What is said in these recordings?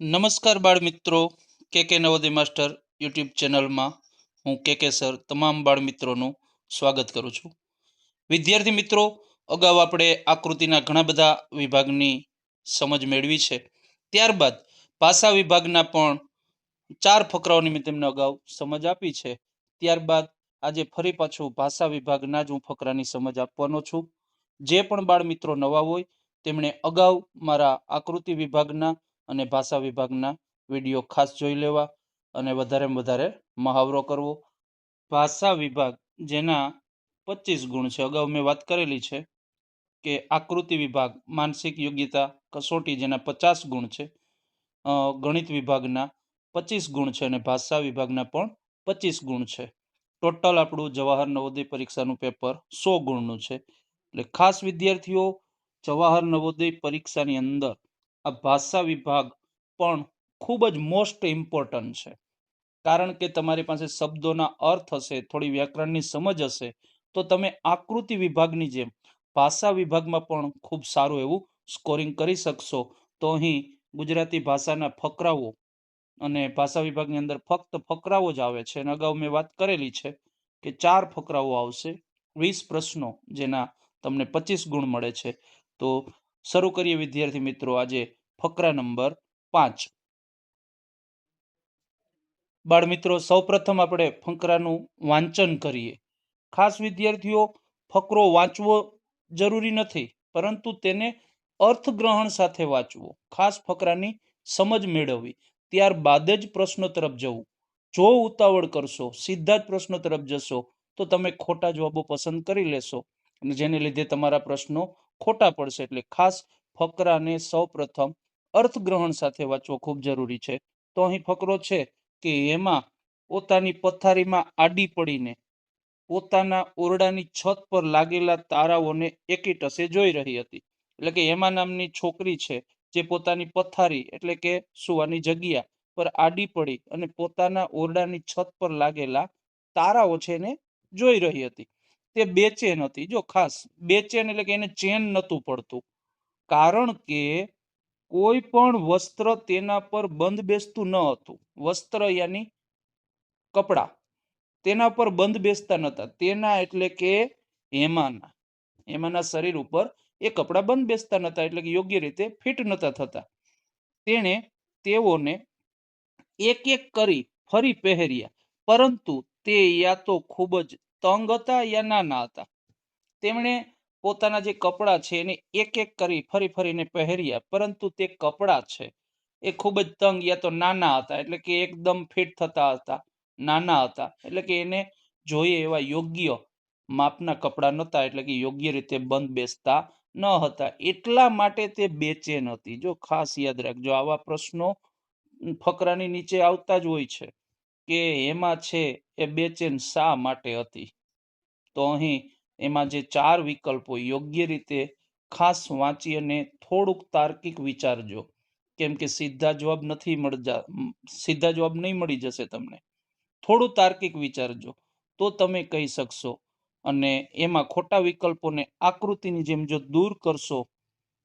નમસ્કાર બાળ મિત્રો કે કે નવોદય માસ્ટર યુટ્યુબ ચેનલમાં હું કે કે સર તમામ બાળ મિત્રોનું સ્વાગત કરું છું. વિદ્યાર્થી મિત્રો, અગાઉ આપણે આકૃતિના ઘણા બધા વિભાગની સમજ મેળવી છે. ત્યારબાદ ભાષા વિભાગના પણ ચાર ફકરાઓની મેં તેમને અગાઉ સમજ આપી છે. ત્યારબાદ આજે ફરી પાછું ભાષા વિભાગના જ હું ફકરાની સમજ આપવાનો છું. જે પણ બાળ મિત્રો નવા હોય, તેમણે અગાઉ મારા આકૃતિ વિભાગના અને ભાષા વિભાગના વીડિયો ખાસ જોઈ લેવા અને વધારેમાં વધારે મહાવરો કરવો. ભાષા વિભાગ જેના પચીસ ગુણ છે. અગાઉ મેં વાત કરેલી છે કે આકૃતિ વિભાગ, માનસિક યોગ્યતા કસોટી જેના પચાસ ગુણ છે. ગણિત વિભાગના પચીસ ગુણ છે અને ભાષા વિભાગના પણ પચીસ ગુણ છે. ટોટલ આપણું જવાહર નવોદય પરીક્ષાનું પેપર સો ગુણનું છે. એટલે ખાસ વિદ્યાર્થીઓ જવાહર નવોદય પરીક્ષાની અંદર આ ભાષા વિભાગ પણ ખૂબ જ મોસ્ટ ઇમ્પોર્ટન્ટ છે. કારણ કે તમારી પાસે શબ્દોના અર્થ હશે, થોડી વ્યાકરણની સમજ હશે, તો તમે આકૃતિ વિભાગની જેમ ભાષા વિભાગમાં પણ ખૂબ સારું એવું સ્કોરિંગ કરી શકશો. તો અહીં ગુજરાતી ભાષાના ફકરાઓ અને ભાષા વિભાગની અંદર ફક્ત ફકરાઓ જ આવે છે. અને અગાઉ મેં વાત કરેલી છે કે ચાર ફકરાઓ આવશે, વીસ પ્રશ્નો જેના તમને પચીસ ગુણ મળે છે. તો શરૂ કરીએ વિદ્યાર્થી મિત્રો. આજે ફકરા નંબર પાંચ. બાળ મિત્રો, સૌપ્રથમ આપણે ફકરાનું વાંચન કરીએ. ખાસ વિદ્યાર્થીઓ, ફકરો વાંચવો જરૂરી નથી, પરંતુ તેને અર્થગ્રહણ સાથે વાંચવો. ખાસ ફકરાની સમજ મેળવવી. ત્યારબાદ જ પ્રશ્નો તરફ જવું. જો ઉતાવળ કરશો, સીધા જ પ્રશ્નો તરફ જશો, તો તમે ખોટા જવાબો પસંદ કરી લેશો જેને લીધે તમારા પ્રશ્નો ખોટા પડશે. એટલે ખાસ ફકરાને સૌપ્રથમ અર્થગ્રહણ સાથે વાંચવો ખૂબ જરૂરી છે. તો અહીં ફકરો છે કે એમાં પોતાની પથારીમાં આડી પડીને પોતાના ઓરડાની છત પર લાગેલા તારાઓને એકીટસે જોઈ રહી હતી. એટલે કે હેમા નામની છોકરી છે જે પોતાની પથારી એટલે કે સુવાની જગ્યા પર આડી પડી અને પોતાના ઓરડાની છત પર લાગેલા તારાઓ છે એને જોઈ રહી હતી. તે બેચેન હતી. જો ખાસ બેચેન એટલે કે એને ચેન નહોતું પડતું. કારણ કે કોઈ પણ વસ્ત્ર તેના પર બંધ બેસતું ન હતું. વસ્ત્ર યાની કપડા તેના પર બંધ બેસતા નહોતા. તેના એટલે કે હેમાના હેમાના શરીર ઉપર એ કપડા બંધ બેસતા નહોતા એટલે કે યોગ્ય રીતે ફિટ નહોતા થતા. તેણે તેઓને એક એક કરી ફરી પહેર્યા. પરંતુ તે યા તો ખૂબ જ તંગ હતા યા નાના હતા. તેમણે પોતાના જે કપડાં છે એને એક એક કરી ફરી ફરીને પહેર્યા, પરંતુ તે કપડાં છે એ ખૂબ જ તંગ યા તો નાના હતા, એટલે કે એકદમ ફિટ થતા હતા, નાના હતા, એટલે કે એને જોઈએ એવા યોગ્ય માપના કપડાં નહોતા, એટલે કે યોગ્ય રીતે બંધ બેસતા ન હતા. એટલા માટે તે બેચેન હતી. જો ખાસ યાદ રાખજો, આવા પ્રશ્નો ફકરાની નીચે આવતા જ હોય છે કે એમાં છે એ બેચેન શા માટે હતી? તો અહીં એમાં જે ચાર વિકલ્પો યોગ્ય રીતે ખાસ વાંચી અને થોડુંક તાર્કિક વિચારજો. કેમ કે સીધા જવાબ નથી મળજા સીધા જવાબ નહીં મળી જશે તમને. થોડું તાર્કિક વિચારજો, તો તમે કહી શકશો. અને એમાં ખોટા વિકલ્પોને આકૃતિની જેમ જો દૂર કરશો,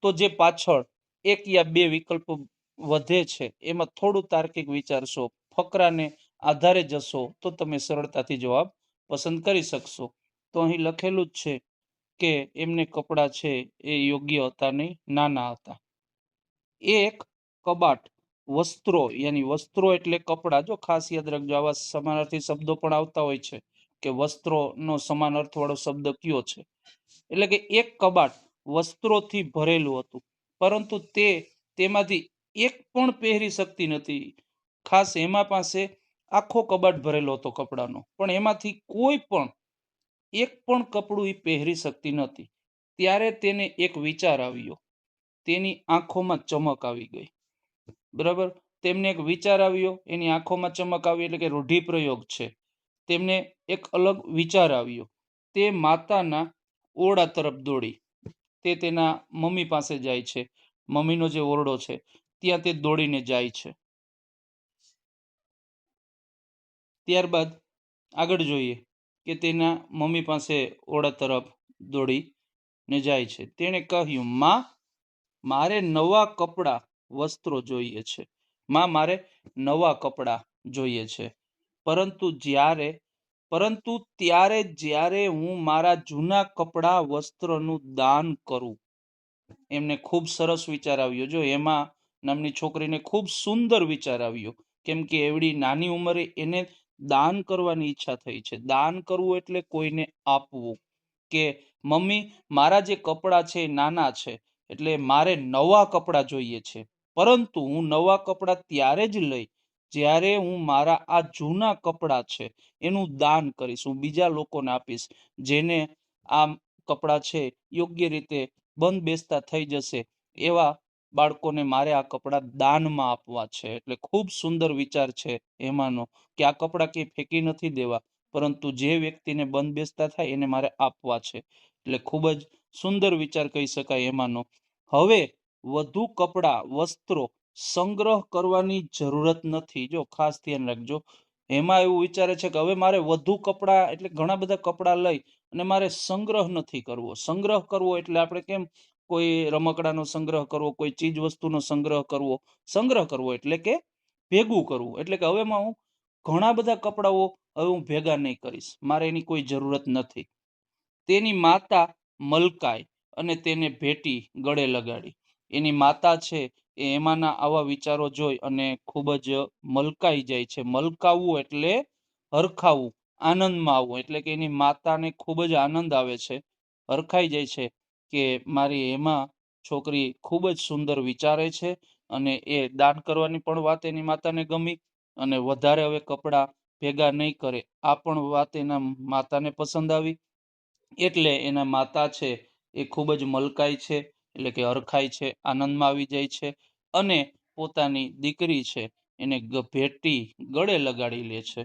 તો જે પાછળ એક યા બે વિકલ્પો વધે છે, એમાં થોડું તાર્કિક વિચારશો, ફકરાને આધારે જશો, તો તમે સરળતાથી જવાબ પસંદ કરી શકશો. તો અહીં લખેલું જ છે કે એમને કપડાં છે એ યોગ્ય હતા નહીં, નાના હતા. એક કબાટ, વસ્ત્રો, યાની વસ્ત્રો એટલે કપડાં. જો ખાસ યાદ રાખજો, આવા સમાનાર્થી શબ્દો પણ આવતા હોય છે કે વસ્ત્રોનો સમાન અર્થવાળો શબ્દ કયો છે? એટલે કે એક કબાટ વસ્ત્રોથી ભરેલું હતું, પરંતુ તે તેમાંથી એક પણ પહેરી શકતી નથી. ખાસ એમાં પાસે આખો કબાટ ભરેલો હતો કપડાનો. પણ એમાંથી કોઈ પણ એક પણ કપડું એ પહેરી શકતી નહોતી. ત્યારે તેને એક વિચાર આવ્યો. તેની આંખોમાં ચમક આવી ગઈ. બરાબર? તેમને એક વિચાર આવ્યો. એની આંખોમાં ચમક આવી એટલે કે રૂઢિપ્રયોગ છે. તેમને એક અલગ વિચાર આવ્યો. તે માતાના ઓરડા તરફ દોડી. તે તેના મમ્મી પાસે જાય છે. મમ્મીનો જે ઓરડો છે, ત્યાં તે દોડીને જાય છે. ત્યારબાદ આગળ જોઈએ. કે તેના મમ્મી પાસે ઓરડા તરફ દોડીને જાય છે. તેણે કહ્યું, માં, મારે નવા કપડાં વસ્ત્રો જોઈએ છે. માં, મારે નવા કપડાં જોઈએ છે. પરંતુ જ્યારે, પરંતુ ત્યારે જ્યારે હું મારા જૂના કપડાં વસ્ત્રનું દાન કરું. એમને ખૂબ સરસ વિચાર આવ્યો. જો, એમાં નામની છોકરીને ખૂબ સુંદર વિચાર આવ્યો. કેમ કે એવડી નાની ઉંમરે એને દાન કરવાની ઈચ્છા થઈ છે. દાન કરવું એટલે કોઈને આપવું કે, મમ્મી, મારા જે કપડાં છે નાના છે, એટલે મારે નવા કપડાં જોઈએ છે. પરંતુ હું નવા કપડાં ત્યારે જ લઈ જ્યારે હું મારા આ જૂના કપડાં છે, એનું દાન કરીશ. હું બીજા લોકોને આપીશ, જેને આ કપડાં છે યોગ્ય રીતે બંધ બેસતા થઈ જશે. એવા બાળકોને મારે આ કપડાં દાનમાં આપવા છે. એટલે ખૂબ સુંદર વિચાર છે એમાંનો કે આ કપડાં કંઈ ફેંકી નથી દેવા, પરંતુ જે વ્યક્તિને બંધ બેસતા થાય એને મારે આપવા છે. એટલે ખૂબ જ સુંદર વિચાર કહી શકાય એમાંનો. હવે વધુ કપડાં, વસ્ત્રો સંગ્રહ કરવાની જરૂરત નથી. જો ખાસ ધ્યાન રાખજો. એમાં એવું વિચારે છે કે હવે મારે વધુ કપડાં, એટલે ઘણા બધા કપડાં લઈ અને મારે સંગ્રહ નથી કરવો. સંગ્રહ કરવો એટલે આપણે કેમ કોઈ રમકડાનો સંગ્રહ કરવો, કોઈ ચીજ વસ્તુનો સંગ્રહ કરવો સંગ્રહ કરવો એટલે કે ભેગું કરવું. એટલે કે હવેમાં હું ઘણા બધા કપડાઓ હવે હું ભેગા નહીં કરીશ. મારે એની કોઈ જરૂરત નથી. તેની માતા મલકાય અને તેને ભેટી ગળે લગાડી. એની માતા છે એ એમાંના આવા વિચારો જોઈ અને ખૂબ જ મલકાઈ જાય છે. મલકાવવું એટલે હરખાવું, આનંદમાં આવવું. એટલે કે એની માતાને ખૂબ જ આનંદ આવે છે. હરખાઈ જાય છે. કે મારી એમાં છોકરી ખૂબ જ સુંદર વિચારે છે અને એ દાન કરવાની પણ વાત એની માતાને ગમી અને વધારે હવે કપડાં ભેગા નહીં કરે. આ પણ વાત એના માતાને પસંદ આવી. એટલે એના માતા છે એ ખૂબ જ મલકાય છે, એટલે કે હરખાય છે, આનંદમાં આવી જાય છે અને પોતાની દીકરી છે એને ભેટી ગળે લગાડી લે છે.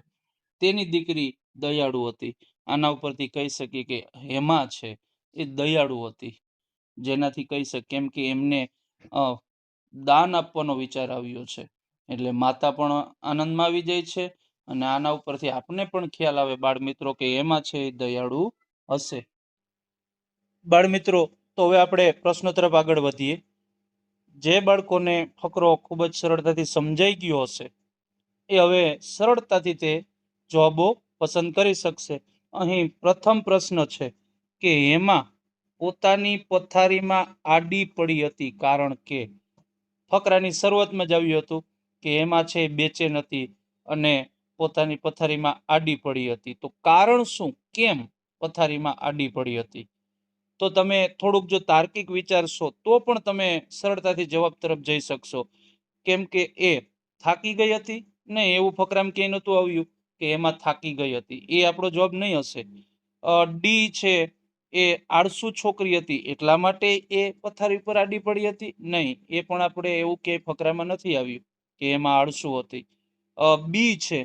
તેની દીકરી દયાળુ હતી. આના ઉપરથી કહી શકીએ કે હેમા છે. એ દયાળુ હતી. જેનાથી કહી શકે કેમ કે એમને દાન આપવાનો વિચાર આવ્યો છે. એટલે માતા પણ આનંદમાં આવી જાય છે અને આના ઉપરથી આપને પણ ખ્યાલ આવે બાળ મિત્રો કે એમાં છે એ દયાળુ હશે. બાળ મિત્રો, તો હવે આપણે પ્રશ્નો તરફ આગળ વધીએ. જે બાળકોને ફકરો ખૂબ જ સરળતાથી સમજાઈ ગયો હશે, એ હવે સરળતાથી તે જવાબો પસંદ કરી શકશે. અહીં પ્રથમ પ્રશ્ન છે કે એમાં પોતાની પથારીમાં આડી પડી હતી કારણ કે ફકરાની શરૂઆતમાં જ આવ્યું હતું કે એમાં છે બેચેન હતી અને પોતાની પથારીમાં આડી પડી હતી. તો કારણ શું? કેમ પથારીમાં આડી પડી હતી? તો તમે થોડુંક જો તાર્કિક વિચારશો તો પણ તમે સરળતાથી જવાબ તરફ જઈ શકશો. કેમ કે એ થાકી ગઈ હતી ને એવું ફકરામ ક્યાંય નહોતું આવ્યું કે એમાં થાકી ગઈ હતી. એ આપણો જવાબ નહીં હશે. ડી છે એ આળસુ છોકરી હતી, એટલા માટે એ પથારી ઉપર આડી પડી હતી? નહીં, એ પણ આપણે એવું કે ફકરામાં નથી આવ્યું કે એમાં આળસુ હતી. બી છે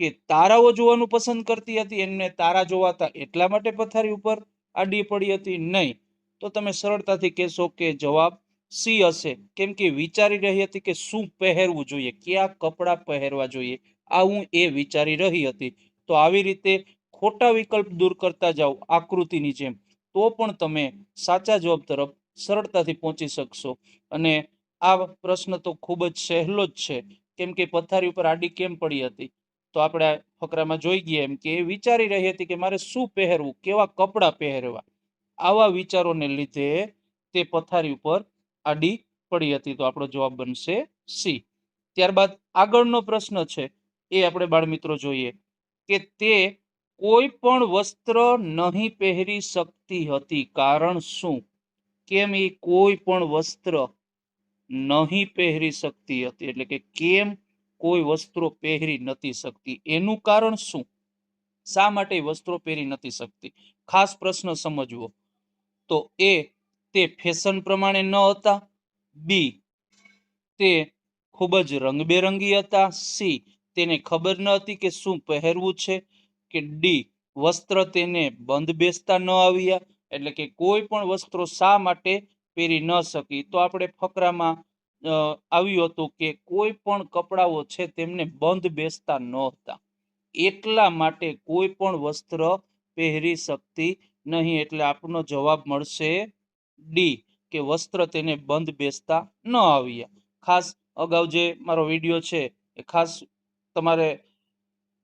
કે તારાઓ જોવાનું પસંદ કરતી હતી, એમને તારા જોવાતા એટલા માટે પથારી ઉપર આડી પડી હતી? નહીં. તો તમે સરળતાથી કહેશો કે જવાબ સી હશે. કેમ કે વિચારી રહી હતી કે શું પહેરવું જોઈએ, કયા કપડાં પહેરવા જોઈએ. આવું એ વિચારી રહી હતી. તો આવી રીતે ખોટા વિકલ્પ દૂર કરતા જાઓ, આકૃતિની જેમ. તો પણ તમે સાચા જવાબ તરફ સરળતાથી પહોંચી શકશો. અને આ પ્રશ્ન તો ખૂબ જ સહેલો જ છે. કેમ કે પથારી ઉપર આડી કેમ પડી હતી? તો આપણે ફકરામાં જોઈ ગયા એમ કે એ વિચારી રહી હતી કે મારે શું પહેરવું? કેવા કપડાં પહેરવા? આવા વિચારોને લીધે તે પથારી ઉપર આડી પડી હતી. તો આપણો જવાબ બનશે સી. ત્યારબાદ આગળનો પ્રશ્ન છે. એ આપણે બાળમિત્રો જોઈએ કે તે કોઈ પણ વસ્ત્ર નહીં પહેરી શકતી હતી. કારણ શું? કેમ એ કોઈ પણ વસ્ત્ર નહીં પહેરી શકતી હતી? એટલે કે કેમ કોઈ વસ્ત્રો પહેરી નથી શકતી? એનું કારણ શું? શા માટે વસ્ત્રો પહેરી નથી શકતી? ખાસ પ્રશ્ન સમજવો. તો એ તે ફેશન પ્રમાણે ન હતા. બી તે ખૂબ જ રંગબેરંગી હતા. સી તેને ખબર ન હતી કે શું પહેરવું છે? કે ડી વસ્ત્ર તેને બંધ બેસતા ન આવ્યા, એટલે કે કોઈ પણ વસ્ત્રો શા માટે પહેરી ન શકી? તો આપણે ફકરામાં આવ્યું હતું કે કોઈ પણ કપડાઓ છે તેમને બંધ બેસતા નહોતા. એટલા માટે કોઈ પણ વસ્ત્ર પહેરી શકતી નહીં. એટલે આપનો જવાબ મળશે ડી, કે વસ્ત્ર તેને બંધ બેસતા ન આવ્યા. ખાસ અગાઉ જે મારો વીડિયો છે, એ ખાસ તમારે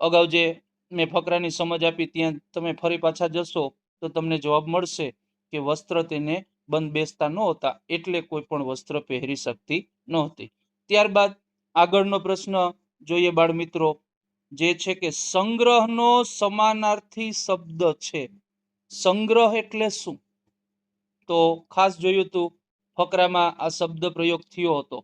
અગાઉ જે મેં ફકરાની સમજ આપી, ત્યાં તમે ફરી પાછા જશો તો તમને જવાબ મળશે કે વસ્ત્ર તેને બંધ બેસતા નહોતા, એટલે કોઈ પણ વસ્ત્ર પહેરી શકતી નહોતી. ત્યારબાદ આગળનો પ્રશ્ન જોઈએ બાળ મિત્રો, જે છે કે સંગ્રહનો સમાનાર્થી શબ્દ છે. સંગ્રહ એટલે શું? તો ખાસ જોયું હતું ફકરામાં આ શબ્દ પ્રયોગ થયો હતો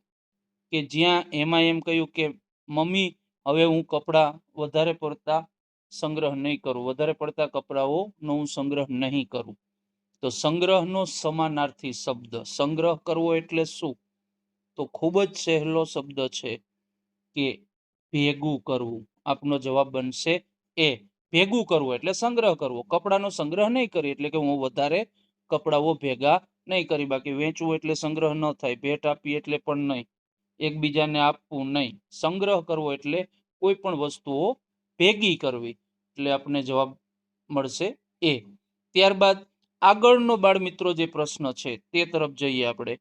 કે જ્યાં એમાં એમ કહ્યું કે, મમ્મી, હવે હું કપડાં વધારે પડતા સંગ્રહ નહીં કરું. વધારે પડતા કપડાઓનો હું સંગ્રહ નહીં કરું. તો સંગ્રહનો સમાનાર્થી શબ્દ. સંગ્રહ કરવો એટલે શું? તો ખૂબ જ સહેલો શબ્દ છે કે ભેગું કરવું. આપનો જવાબ બનશે એ. ભેગું કરવું એટલે સંગ્રહ કરવો. કપડાનો સંગ્રહ નહીં કરી એટલે કે હું વધારે કપડાઓ ભેગા નહીં કરી. બાકી વેચવું એટલે સંગ્રહ ન થાય. ભેટ આપી એટલે પણ નહીં. એકબીજાને આપવું નહીં. સંગ્રહ કરવો એટલે કોઈ પણ વસ્તુઓ ભેગી કરવી એટલે આપણને જવાબ મળશે એ. ત્યારબાદ આગળનો બાળ મિત્રો જે પ્રશ્ન છે તે તરફ જઈએ આપણે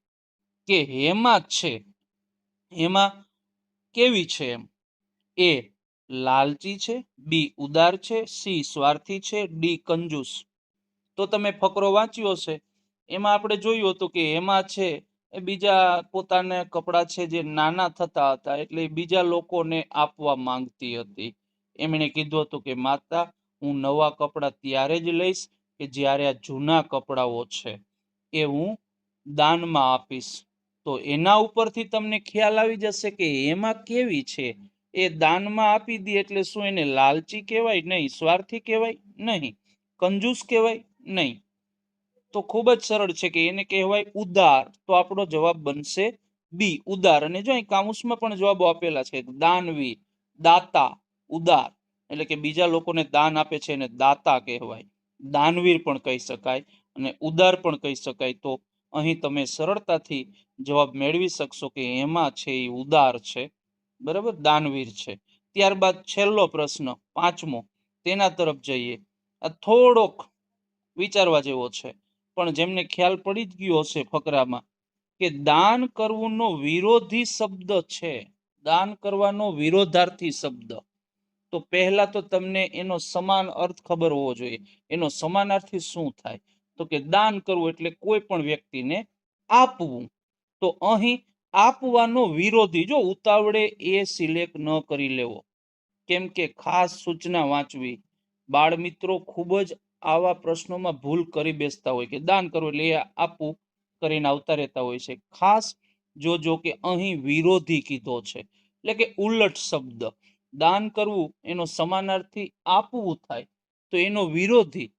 કે હેમા છે, હેમાં કેવી છે એમ? એ લાલચી છે, બી ઉદાર છે, સી સ્વાર્થી છે, ડી કંજૂસ. તો તમે ફકરો વાંચ્યો હશે. એમાં આપણે જોયું હતું કે એમાં છે એ બીજા પોતાને કપડાં છે જે નાના થતા હતા એટલે બીજા લોકોને આપવા માંગતી હતી. એમણે કીધું હતું કે, માતા, હું નવા કપડાં ત્યારે જ લઈશ કે જ્યારે આ જૂના કપડાઓ છે એ હું દાનમાં આપીશ. તો એના ઉપરથી તમને ખ્યાલ આવી જશે કે એમાં કેવી છે? એ દાનમાં આપી દે એટલે શું એને લાલચી કહેવાય નહીં, સ્વાર્થી કહેવાય નહીં, કંજૂસ કહેવાય નહીં. તો ખૂબ જ સરળ છે કે એને કહેવાય ઉદાર. તો આપણો જવાબ બનશે બી, ઉદાર. અને જો અહીં કામુસમાં પણ જવાબો આપેલા છે દાનવી દાતા ઉદાર એટલે કે બીજા લોકોને દાન આપે છે એને દાતા કહેવાય. દાનવીર પણ કહી શકાય અને ઉદાર પણ કહી શકાય. તો અહીં તમે સરળતાથી જવાબ મેળવી શકશો કે એમાં છે એ ઉદાર છે. બરાબર? દાનવીર છે. ત્યારબાદ છેલ્લો પ્રશ્ન, પાંચમો. તેના તરફ જઈએ. આ થોડોક વિચારવા જેવો છે, પણ જેમને ખ્યાલ પડી જ ગયો હશે ફકરામાં, કે દાન કરવુંનો વિરોધી શબ્દ છે. દાન કરવાનો વિરોધાર્થી શબ્દ. તો પહેલા તો તમને એનો સમાન અર્થ ખબર હોવો જોઈએ. એનો સમાનાર્થી શું થાય? તો કે દાન કરવું એટલે કોઈ પણ વ્યક્તિને આપવું. તો અહીં આપવાનો વિરોધી, જો ઉતાવળે એ સિલેક્ટ ન કરી લેવો. કેમ કે ખાસ સૂચના વાંચવી. બાળ મિત્રો ખૂબ જ આવા પ્રશ્નોમાં ભૂલ કરી બેસતા હોય કે દાન કરવું એટલે એ આપવું કરીને આવતા રહેતા હોય છે. ખાસ જોજો કે અહીં વિરોધી કીધો છે. એટલે કે ઉલટ શબ્દ. દાન કરવું, એનો સમાનાર્થી આપવું થાય, તો એનો વિરોધી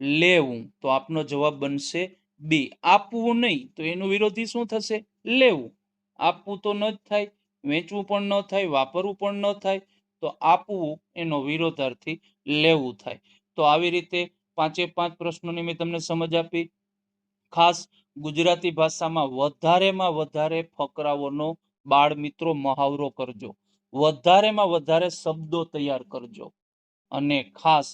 લેવું, તો આપનો જવાબ બનશે બી. આપવું નહીં, તો એનું વિરોધી શું થશે? લેવું. આપવું તો ન જ થાય, વેચવું પણ ન થાય, વાપરવું પણ ન થાય, તો આપવું એનો વિરોધાર્થી લેવું થાય. તો આવી રીતે પાંચે પાંચ પ્રશ્નોની મેં તમને સમજ આપી. ખાસ ગુજરાતી ભાષામાં વધારેમાં વધારે ફકરાઓનો બાળ મિત્રો મહાવરો કરજો. વધારેમાં વધારે શબ્દો તૈયાર કરજો. અને ખાસ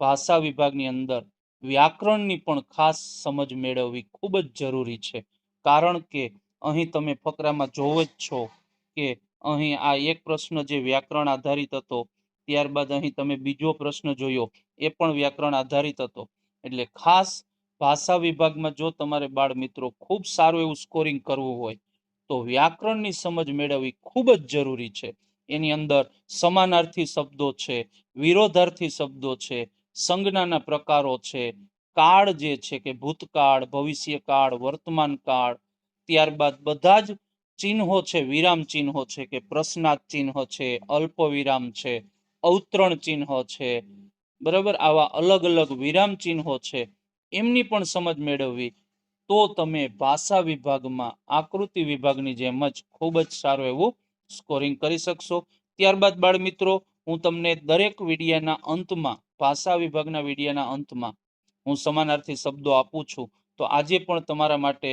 ભાષા વિભાગની અંદર વ્યાકરણની પણ ખાસ સમજ મેળવવી ખૂબ જ જરૂરી છે. કારણ કે અહીં તમે ફકરામાં જોવો જ છો કે અહીં આ એક પ્રશ્ન જે વ્યાકરણ આધારિત હતો, ત્યારબાદ અહીં તમે બીજો પ્રશ્ન જોયો, એ પણ વ્યાકરણ આધારિત હતો. એટલે ખાસ ભાષા વિભાગમાં જો તમારે બાળ મિત્રો ખૂબ સારું એવું સ્કોરિંગ કરવું હોય તો વ્યાકરણની સમજ મેળવવી ખૂબ જ જરૂરી છે. એની અંદર સમાનાર્થી શબ્દો છે, વિરોધાર્થી શબ્દો છે, સંજ્ઞાના પ્રકારો છે, કાળ જે છે કે ભૂતકાળ, ભવિષ્યકાળ વર્તમાન કાળ ત્યારબાદ બધા જ ચિહ્નો છે, વિરામ ચિહ્નો છે કે પ્રશ્નાર્થ ચિહ્ન છે અલ્પ વિરામ છે, અવતરણ ચિહ્ન છે, બરાબર? આવા અલગ અલગ વિરામ ચિહ્નો છે. એમની પણ સમજ મેળવવી તો તમે ભાષા વિભાગમાં આકૃતિ વિભાગની જેમ જ ખૂબ જ સારું એવું સ્કોરિંગ કરી શકશો. ત્યારબાદ બાળ મિત્રો હું તમને દરેક વિડીયાના અંતમાં, ભાષા વિભાગના વિડીયાના અંતમાં હું સમાનાર્થી શબ્દો આપું છું. તો આજે પણ તમારા માટે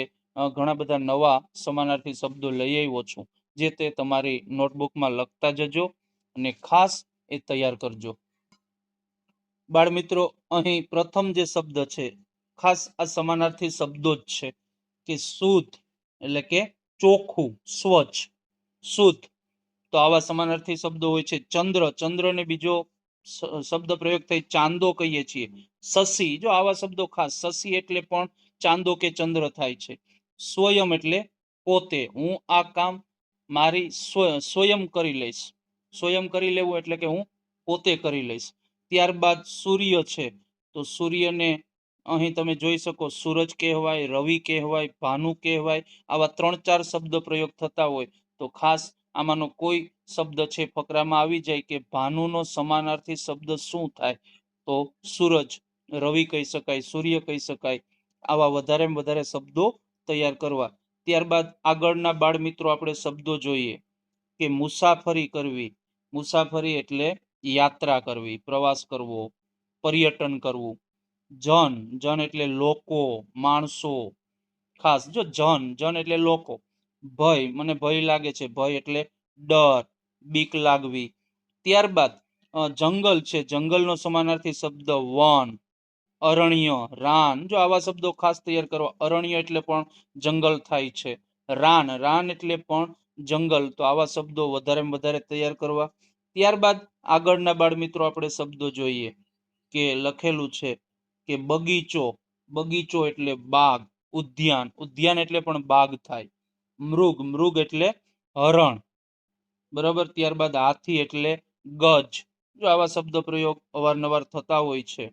ઘણા બધા નવા સમાનાર્થી શબ્દો લઈ આવ્યો છું. જે તે તમારી નોટબુકમાં લખતા જજો અને ખાસ એ તૈયાર કરજો. બાળ મિત્રો અહીં પ્રથમ જે શબ્દ છે ખાસ આ સમાનાર્થી શબ્દો જ છે કે શુદ્ધ એટલે કે ચોખ્ખું, સ્વચ્છ શુદ્ધ તો આવા સમાનાર્થી શબ્દો હોય છે. ચંદ્ર, ચંદ્રને બીજો શબ્દ પ્રયોગ થઈ ચાંદો કહીએ છીએ. શશી, જો આવા શબ્દો ખાસ, શશી એટલે પણ ચાંદો કે ચંદ્ર થાય છે. સ્વયં એટલે પોતે, હું આ કામ મારી સ્વ- સ્વયં કરી લઈશ. સ્વયં કરી લેવું એટલે કે હું પોતે કરી લઈશ. ત્યારબાદ સૂર્ય છે. તો સૂર્યને અહીં તમે જોઈ શકો, સૂરજ કહેવાય, રવિ કહેવાય, ભાનુ કહેવાય, આવા ત્રણ ચાર શબ્દ પ્રયોગ થતા હોય. તો ખાસ આમાંનો કોઈ શબ્દ છે ફકરામાં આવી જાય કે ભાનુનો સમાનાર્થી શબ્દ શું થાય? તો સૂરજ, રવિ કહી શકાય, સૂર્ય કહી શકાય, આવા વધારેમાં વધારે શબ્દો તૈયાર કરવા. ત્યારબાદ આગળના બાળ મિત્રો આપણે શબ્દો જોઈએ કે મુસાફરી કરવી. મુસાફરી એટલે યાત્રા કરવી, પ્રવાસ કરવો, પર્યટન કરવું. જન જન એટલે લોકો, માણસો, ખાસ, જો જન જન એટલે લોકો. ભય, મને ભય લાગે છે, ભય એટલે ડર, બીક લાગવી. ત્યારબાદ જંગલ છે, જંગલનો સમાનાર્થી શબ્દ વન, અરણ્ય, રાન. જો આવા શબ્દો ખાસ તૈયાર કરવા અરણ્ય એટલે પણ જંગલ થાય છે. રાન રાન એટલે પણ જંગલ. તો આવા શબ્દો વધારેમાં વધારે તૈયાર કરવા. ત્યારબાદ આગળના બાળ મિત્રો આપણે શબ્દો જોઈએ. કે લખેલું છે કે બગીચો બગીચો એટલે બાગ, ઉદ્યાન. ઉદ્યાન એટલે પણ બાગ થાય. મૃગ મૃગ એટલે હરણ. બરાબર? ત્યારબાદ હાથી એટલે ગજ. જો આવા શબ્દ પ્રયોગ અવારનવાર થતા હોય છે.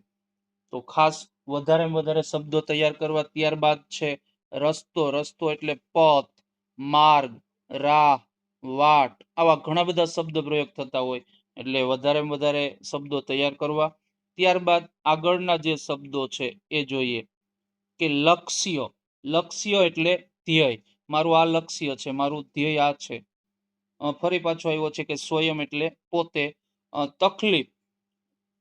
તો ખાસ વધારે વધારે શબ્દો તૈયાર કરવા ત્યારબાદ છે રસ્તો. રસ્તો એટલે પથ, માર્ગ, રાહ, વાટ. આવા ઘણા બધા શબ્દ પ્રયોગ થતા હોય. એટલે વધારે વધારે શબ્દો તૈયાર કરવા ત્યારબાદ આગળના જે શબ્દો છે એ જોઈએ કે લક્ષ્ય. લક્ષ્ય એટલે ધ્યેય. મારું આ લક્ષ્ય છે, મારું ધ્યેય આ છે. ફરી પાછો આવ્યો છે કે સ્વયં એટલે પોતે. તકલીફ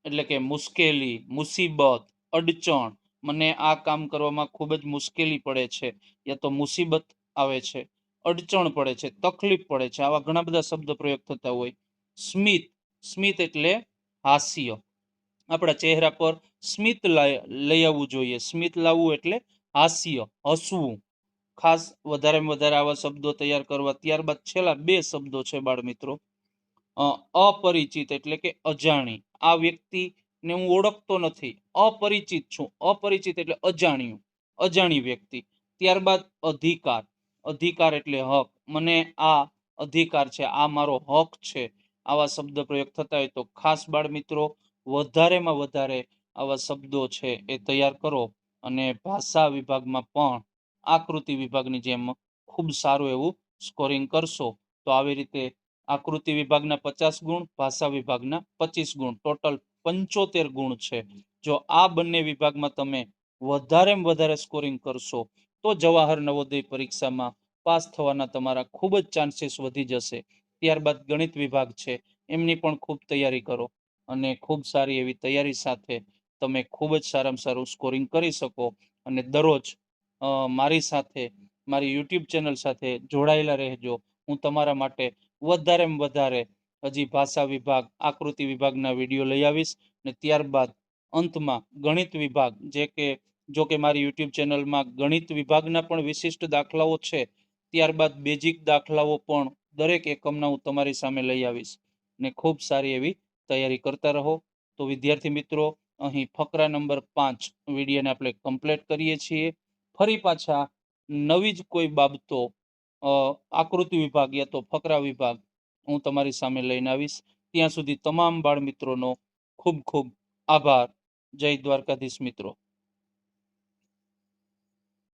એટલે કે મુશ્કેલી, મુસીબત, અડચણ. મને આ કામ કરવામાં ખૂબ જ મુશ્કેલી પડે છે યા તો મુસીબત આવે છે, અડચણ પડે છે, તકલીફ પડે છે. આવા ઘણા બધા શબ્દ પ્રયોગ થતા હોય. સ્મિત. સ્મિત એટલે હાસ્ય. આપણા ચહેરા પર સ્મિત લઈ આવવું જોઈએ. સ્મિત લાવવું એટલે હાસ્ય, હસવું. ખાસ વધારેમાં વધારે આવા શબ્દો તૈયાર કરવા. ત્યારબાદ છેલ્લા બે શબ્દો છે બાળ મિત્રો અપરિચિત એટલે કે અજાણી. આ વ્યક્તિને હું ઓળખતો નથી. અપરિચિત છું. અપરિચિત એટલે અજાણ્યું. અજાણી વ્યક્તિ. ત્યારબાદ અધિકાર. અધિકાર એટલે હક. મને આ અધિકાર છે. આ મારો હક છે. આવા શબ્દ પ્રયોગ થતા હોય તો. ખાસ બાળ મિત્રો વધારેમાં વધારે આવા શબ્દો છે એ તૈયાર કરો અને ભાષા વિભાગમાં પણ આકૃતિ વિભાગની જેમ ખૂબ સારું એવું સ્કોરિંગ કરશો. તો આવી રીતે આકૃતિ વિભાગના પચાસ ગુણ, ભાષા વિભાગના પચીસ ગુણ ટોટલ પંચોતેર ગુણ છે. જો આ બંને વિભાગમાં તમે વધારેમાં વધારે સ્કોરિંગ કરશો, તો જવાહર નવોદય પરીક્ષામાં પાસ થવાના તમારા ખૂબ જ ચાન્સીસ વધી જશે. ત્યારબાદ ગણિત વિભાગ છે, એમની પણ ખૂબ તૈયારી કરો. અને ખૂબ સારી એવી તૈયારી સાથે તમે ખૂબ જ સારામાં સારું સ્કોરિંગ કરી શકો અને દરરોજ મારી સાથે, મારી યુટ્યુબ ચેનલ સાથે જોડાયેલા રહેજો. હું તમારા માટે વધારેમાં વધારે હજી ભાષા વિભાગ, આકૃતિ વિભાગના વીડિયો લઈ આવીશ ને ત્યારબાદ અંતમાં ગણિત વિભાગ, જે કે, જો કે મારી યુટ્યુબ ચેનલમાં ગણિત વિભાગના પણ વિશિષ્ટ દાખલાઓ છે, ત્યારબાદ બેઝિક દાખલાઓ પણ દરેક એકમના હું તમારી સામે લઈ આવીશ. ને ખૂબ સારી એવી તૈયારી કરતા રહો. તો વિદ્યાર્થી મિત્રો, અહીં ફકરા નંબર પાંચ વિડીયોને આપણે કમ્પ્લીટ કરીએ છીએ. ફરી પાછા નવી જ કોઈ બાબતો આકૃતિ વિભાગ યા તો ફકરા વિભાગ હું તમારી સામે લઈને આવીશ. ત્યાં સુધી તમામ બાળ મિત્રોનો ખૂબ ખૂબ આભાર. જય દ્વારકાધીશ મિત્રો.